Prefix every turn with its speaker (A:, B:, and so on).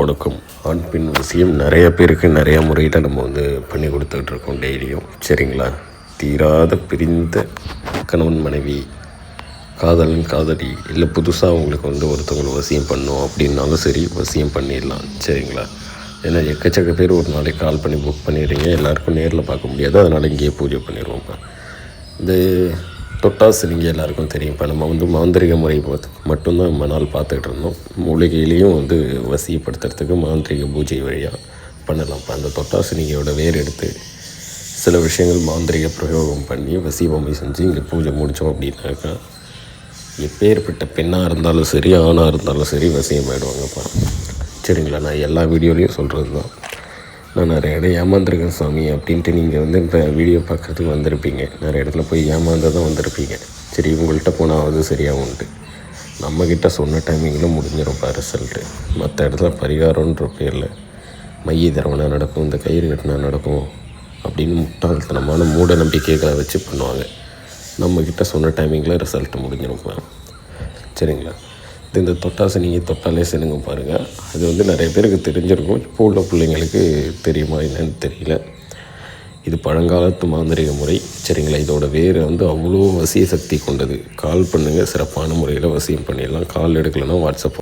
A: வணக்கம். ஆண் பெண் விஷயம் நிறைய பேருக்கு நிறைய முறையில் நம்ம வந்து பண்ணி கொடுத்துக்கிட்டு இருக்கோம் டெய்லியும். சரிங்களா? தீராத பிரிந்த கணவன் மனைவி காதலன் காதலி இல்லை புதுசாக அவங்களுக்கு வந்து ஒருத்தவங்களை வசியம் பண்ணும் அப்படின்னாலும் சரி வசியம் பண்ணிடலாம். சரிங்களா? ஏன்னா எக்கச்சக்க பேர் ஒரு நாளைக்கு கால் பண்ணி புக் பண்ணிடுறீங்க. எல்லாருக்கும் நேரில் பார்க்க முடியாது. அதனால் இங்கேயே பூஜை பண்ணிடுவோம். இந்த தொட்டாசு நீங்கள் எல்லாருக்கும் தெரியும். இப்போ நம்ம வந்து மாந்திரிக முறை பார்த்து மட்டும்தான் நம்ம நாள் பார்த்துக்கிட்டு இருந்தோம். மூலிகையிலையும் வந்து வசியப்படுத்துறதுக்கு மாந்திரிக பூஜை வழியாக பண்ணலாம். இப்போ அந்த தொட்டாசினிகையோட வேர் எடுத்து சில விஷயங்கள் மாந்திரிக பிரயோகம் பண்ணி வசிபொம்மை செஞ்சு இங்கே பூஜை முடித்தோம் அப்படின்னாக்கா எப்பேற்பட்ட பெண்ணாக இருந்தாலும் சரி ஆணாக இருந்தாலும் சரி வசியம் ஆகிடுவாங்கப்பா சரிங்களா? நான் எல்லா வீடியோலையும் சொல்கிறது தான் நான் நிறைய இடம் ஏமாந்துருக்கேன் சாமி அப்படின்ட்டு நீங்கள் வந்து இப்போ வீடியோ பார்க்குறதுக்கு வந்திருப்பீங்க. நிறைய இடத்துல போய் ஏமாந்து தான் வந்திருப்பீங்க. சரி இவங்கள்ட்ட போனாவது சரியாகும்ட்டு நம்மக்கிட்ட சொன்ன டைமிங்கில் முடிஞ்சிரும்ப்பா ரிசல்ட்டு மற்ற இடத்துல பரிகாரன்ற பேரில் மைய தரவனா நடக்கும் இந்த கயிறு கட்டினா நடக்கும் அப்படின்னு முட்டாள்தனமான மூட நம்பிக்கைகளை வச்சு பண்ணுவாங்க. நம்மக்கிட்ட சொன்ன டைமிங்கில் ரிசல்ட் முடிஞ்சிரும்ப்பா சரிங்களா? இந்த தொட்டாசை நீங்கள் தொட்டாலே செலுங்க பாருங்கள் அது வந்து நிறைய பேருக்கு தெரிஞ்சிருக்கும். இப்போ உள்ள பிள்ளைங்களுக்கு தெரியுமா என்னன்னு தெரியல. இது பழங்காலத்து மாந்திரிக முறை. சரிங்களா? இதோட வேர் வந்து அவ்வளோ வசிய சக்தி கொண்டது. கால் பண்ணுங்கள் சிறப்பான முறையில் வசியம் பண்ணிடலாம். கால் எடுக்கலைன்னா வாட்ஸ்அப்